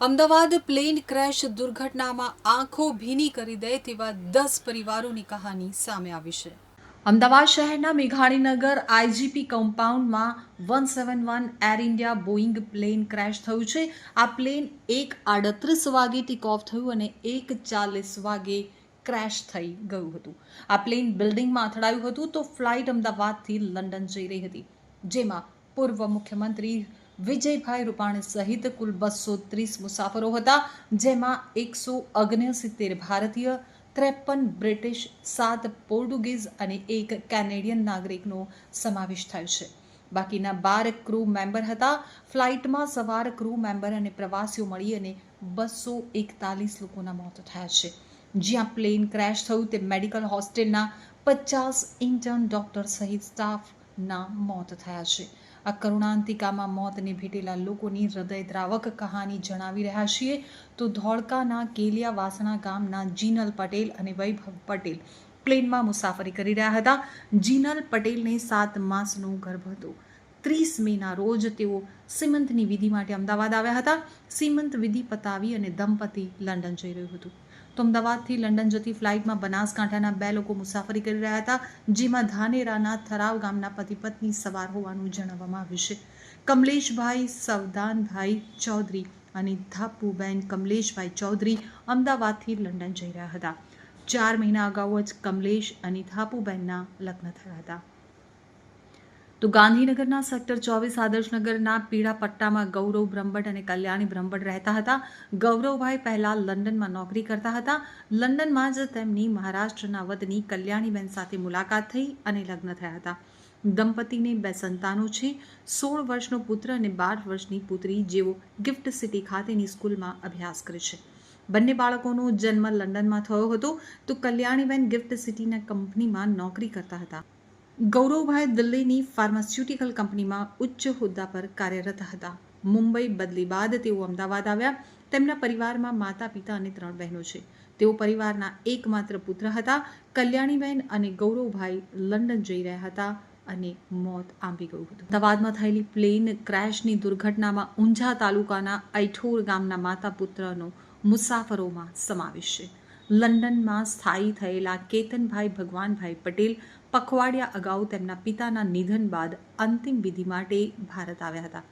Ahmedabad plane crash દુર્ઘટનામાં આંખો ભીની કરી દે તેવા દસ પરિવારોની કહાની સામે આવી છે. અમદાવાદ શહેરના Meghaninagar IGP કમ્પાઉન્ડમાં one seven one Air India Boeing plane crash થયું છે. આ પ્લેન એક આડત્રીસ વાગે ટેક ઓફ થયું અને એક ચાલીસ વાગે ક્રેશ થઈ ગયું હતું. આ પ્લેન બિલ્ડિંગમાં અથડાયું હતું તો ફ્લાઇટ અમદાવાદથી લંડન જઈ રહી હતી. જેમાં પૂર્વ મુખ્યમંત્રી વિજયભાઈ રૂપાણી સહિત કુલ બસો ત્રીસ મુસાફરો હતા, જેમાં એકસો ઓગણસિત્તેર ભારતીય, ત્રેપન બ્રિટિશ, સાત પોર્ટુગીઝ અને એક કેનેડિયન નાગરિકનો સમાવેશ થયો છે. બાકીના બાર ક્રૂ મેમ્બર હતા. ફ્લાઇટમાં સવાર ક્રૂ મેમ્બર અને પ્રવાસીઓ મળી અને બસો એકતાલીસ લોકોના મોત થયા છે. જ્યાં પ્લેન ક્રેશ થયું તે મેડિકલ હોસ્ટેલના પચાસ ઇન્ટર્ન ડોક્ટર સહિત સ્ટાફના મોત થયા છે. આ કરુણાંતિકામાં મોતને ભેટેલા લોકોની હૃદયદ્રાવક કહાની જણાવી રહ્યા છીએ. તો ધોળકાના કેલિયા વાસણા ગામના જીનલ પટેલ અને વૈભવ પટેલ પ્લેનમાં મુસાફરી કરી રહ્યા હતા. જીનલ પટેલને સાત માસનો ગર્ભ હતો. ત્રીસ મેના રોજ તેઓ સીમંતની વિધિ માટે અમદાવાદ આવ્યા હતા. સીમંત વિધિ પતાવી અને દંપતી લંડન જઈ રહ્યું હતું. તો અમદાવાદથી લંડન જતી ફ્લાઇટમાં બનાસકાંઠાના બે લોકો મુસાફરી કરી રહ્યા હતા, જેમાં ધાનેરાના થરાવ ગામના પતિ પત્ની સવાર હોવાનું જણાવવામાં આવ્યું છે. કમલેશભાઈ સવદાનભાઈ ચૌધરી અને ધાપુબેન કમલેશભાઈ ચૌધરી અમદાવાદથી લંડન જઈ રહ્યા હતા. ચાર મહિના અગાઉ જ કમલેશ અને ધાપુબેનના લગ્ન થયા હતા. તો ગાંધીનગરના સેક્ટર ચોવીસ આદર્શનગરના પીળા પટ્ટામાં ગૌરવ બ્રહ્મભટ્ટ અને કલ્યાણી બ્રહ્મભટ્ટ રહેતા હતા. ગૌરવભાઈ પહેલા લંડનમાં નોકરી કરતા હતા. લંડનમાં જ તેમની મહારાષ્ટ્રના વતની કલ્યાણીબેન સાથે મુલાકાત થઈ અને લગ્ન થયા હતા. દંપતીને બે સંતાનો છે. સોળ વર્ષનો પુત્ર અને બાર વર્ષની પુત્રી જેઓ ગિફ્ટ સિટી ખાતેની સ્કૂલમાં અભ્યાસ કરે છે. બંને બાળકોનો જન્મ લંડનમાં થયો હતો. તો કલ્યાણીબેન ગિફ્ટ સિટીના કંપનીમાં નોકરી કરતા હતા. ગૌરવભાઈ દિલ્હીની ફાર્માસ્યુટિકલ કંપનીમાં ઉચ્ચ હોદ્દા પર કાર્યરત હતા. મુંબઈ બદલી બાદ તેઓ અમદાવાદ આવ્યા. તેમના પરિવારમાં માતા, પિતા અને ત્રણ બહેનો છે. તેઓ પરિવારના એકમાત્ર પુત્ર હતા. કલ્યાણીબેન અને ગૌરવભાઈ લંડન જઈ રહ્યા હતા અને મોત આંબી ગયું હતું. અમદાવાદમાં થયેલી પ્લેન ક્રેશની દુર્ઘટનામાં ઊંઝા તાલુકાના ઐઠોર ગામના માતા પુત્રનો મુસાફરોમાં સમાવેશ છે. લંડનમાં સ્થાયી થયેલા કેતનભાઈ ભગવાનભાઈ પટેલ પખવાડિયા અગાઉ તેમના પિતાના નિધન બાદ અંતિમ વિધિ માટે ભારત આવ્યા હતા.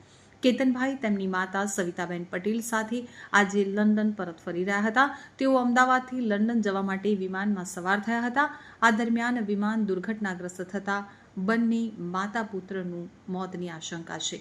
કેતનભાઈ તેમની માતા સવિતાબેન પટેલ સાથે આજે લંડન પરત ફરી રહ્યા હતા. તેઓ અમદાવાદથી લંડન જવા માટે વિમાનમાં સવાર થયા હતા. આ દરમિયાન વિમાન દુર્ઘટનાગ્રસ્ત થતાં બંને માતા પુત્રનું મોતની આશંકા છે.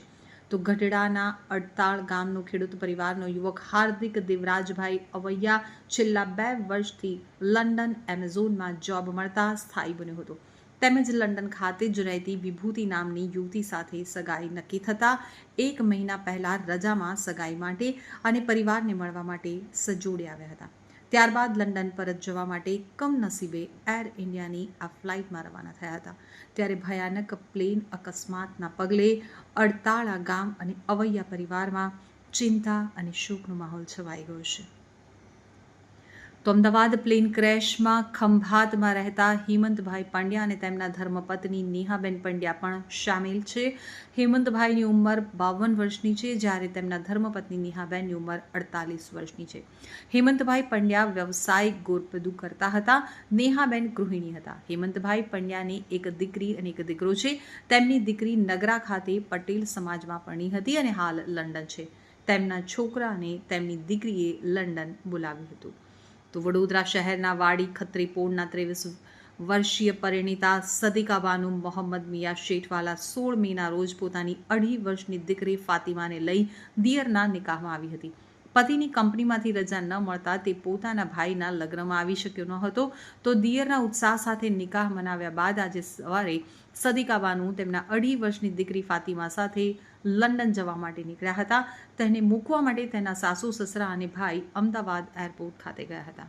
તો ગઢડાના અડતાળ ગામનો ખેડૂત પરિવારનો યુવક હાર્દિક દેવરાજભાઈ અવૈયા છેલ્લા બે વર્ષથી લંડન એમેઝોનમાં જોબ મળતા સ્થાયી બન્યો હતો. તેમજ લંડન ખાતે જ રહેતી વિભૂતિ નામની યુવતી સાથે સગાઈ નક્કી થતાં એક મહિના પહેલા રજામાં સગાઈ માટે અને પરિવારને મળવા માટે સજોડે આવ્યા હતા. ત્યારબાદ લંડન પરત જવા માટે કમનસીબે એર ઇન્ડિયાની આ ફ્લાઇટમાં રવાના થયા હતા. ત્યારે ભયાનક પ્લેન અકસ્માતના પગલે અડતાળા ગામ અને અવૈયા પરિવારમાં ચિંતા અને શોકનો માહોલ છવાઈ ગયો છે. તો અમદાવાદ પ્લેન ક્રેશમાં ખંભાતમાં રહેતા હેમંતભાઈ પંડ્યા અને તેમના ધર્મપત્ની નેહાબેન પંડ્યા પણ સામેલ છે. હેમંતભાઈની ઉંમર બાવન વર્ષની છે, જ્યારે તેમના ધર્મપત્ની નેહાબેનની ઉંમર અડતાલીસ વર્ષની છે. હેમંતભાઈ પંડ્યા વ્યવસાયિક ગોરપદુ કરતા હતા, નેહાબેન ગૃહિણી હતા. હેમંતભાઈ પંડ્યાની એક દીકરી અને એક દીકરો છે. તેમની દીકરી નગરા ખાતે પટેલ સમાજમાં પરણી હતી અને હાલ લંડન છે. તેમના છોકરાને તેમની દીકરીએ લંડન બોલાવ્યું હતું. તો વડોદરા શહેરના વાડી ખત્રીપોળના ત્રેવીસ વર્ષીય પરિણીતા સદિકા મોહમ્મદ મિયા શેઠવાલા સોળ મેના રોજ પોતાની અઢી વર્ષની દીકરી ફાતિમાને લઈ દિયરના નિકાહમાં આવી હતી. પતિની કંપનીમાંથી રજા ન મળતા તે પોતાના ભાઈના લગ્નમાં આવી શક્યો ન હતો તો દિયરના ઉત્સાહ સાથે નિકાહ મનાવ્યા બાદ આજે સવારે સદિકાબાનું તેમના અઢી વર્ષની દીકરી ફાતિમા સાથે લંડન જવા માટે નીકળ્યા હતા. તેને મૂકવા માટે તેના સાસુ, સસરા અને ભાઈ અમદાવાદ એરપોર્ટ ખાતે ગયા હતા.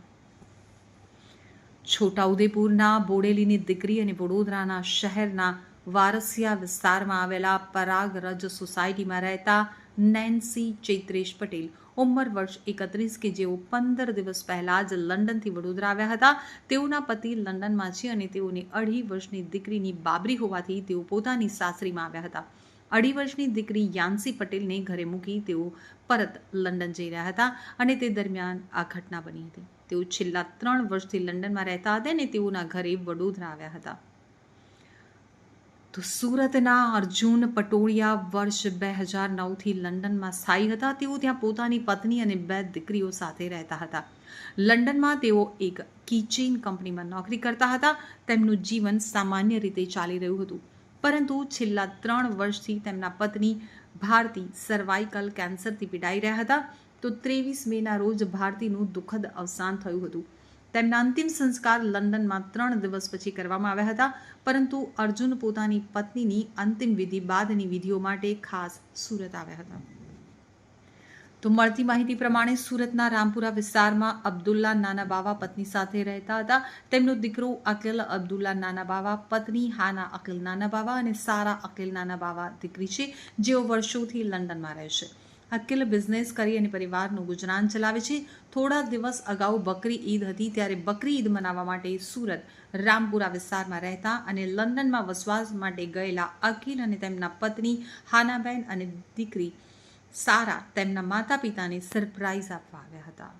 છોટાઉદેપુરના બોડેલીની દીકરી અને વડોદરાના શહેરના વારસિયા વિસ્તારમાં આવેલા પરાગરજ સોસાયટીમાં રહેતા નેન્સી ચૈત્રેશ પટેલ ઉંમર વર્ષ એકત્રીસ કે જેઓ પંદર દિવસ પહેલાં જ લંડનથી વડોદરા આવ્યા હતા. તેઓના પતિ લંડનમાં છે અને તેઓની અઢી વર્ષની દીકરીની બાબરી હોવાથી તેઓ પોતાની સાસરીમાં આવ્યા હતા. અઢી વર્ષની દીકરી યાન્સી પટેલને ઘરે મૂકી તેઓ પરત લંડન જઈ રહ્યા હતા અને તે દરમિયાન આ ઘટના બની હતી. તેઓ છેલ્લા ત્રણ વર્ષથી લંડનમાં રહેતા હતા અને તેઓના ઘરે વડોદરા આવ્યા હતા. તો સુરતના અર્જુન પટોળિયા વર્ષ બે હજાર નવથી લંડનમાં સ્થાયી હતા. તેઓ ત્યાં પોતાની પત્ની અને બે દીકરીઓ સાથે રહેતા હતા. લંડનમાં તેઓ એક કીચેન કંપનીમાં નોકરી કરતા હતા. તેમનું જીવન સામાન્ય રીતે ચાલી રહ્યું હતું. પરંતુ છેલ્લા ત્રણ વર્ષથી તેમના પત્ની ભારતી સર્વાઇકલ કેન્સરથી પીડાઈ રહ્યા હતા. તો ત્રેવીસ મેના રોજ ભારતીનું દુઃખદ અવસાન થયું હતું. તેમના અંતિમ સંસ્કાર લંડનમાં ત્રણ દિવસ પછી કરવામાં આવ્યા હતા, પરંતુ અર્જુન પોતાની પત્નીની અંતિમ વિધિ બાદની વિધિઓ માટે ખાસ સુરત આવ્યા હતા. તો મળતી માહિતી પ્રમાણે સુરતના રામપુરા વિસ્તારમાં અબ્દુલ્લા નાના બાવા પત્ની સાથે રહેતા હતા. તેમનો દીકરો અકિલ, અબ્દુલ્લા નાના બાવા પત્ની, હાના અકિલ નાના બાવા અને સારા અકિલ નાના બાવા દીકરી છે, જેઓ વર્ષોથી લંડનમાં રહે છે. અકિલ બિઝનેસ કરી અને પરિવારનું ગુજરાન ચલાવે છે. થોડા દિવસ અગાઉ બકરી ઈદ હતી ત્યારે બકરી ઈદ મનાવવા માટે સુરત, રામપુરા વિસ્તારમાં રહેતા અને લંડનમાં વસવાસ માટે ગયેલા અકિલ અને તેમના પત્ની હાનાબેન અને દીકરી સારા તેમના માતા પિતાને સરપ્રાઇઝ આપવા આવ્યા હતા.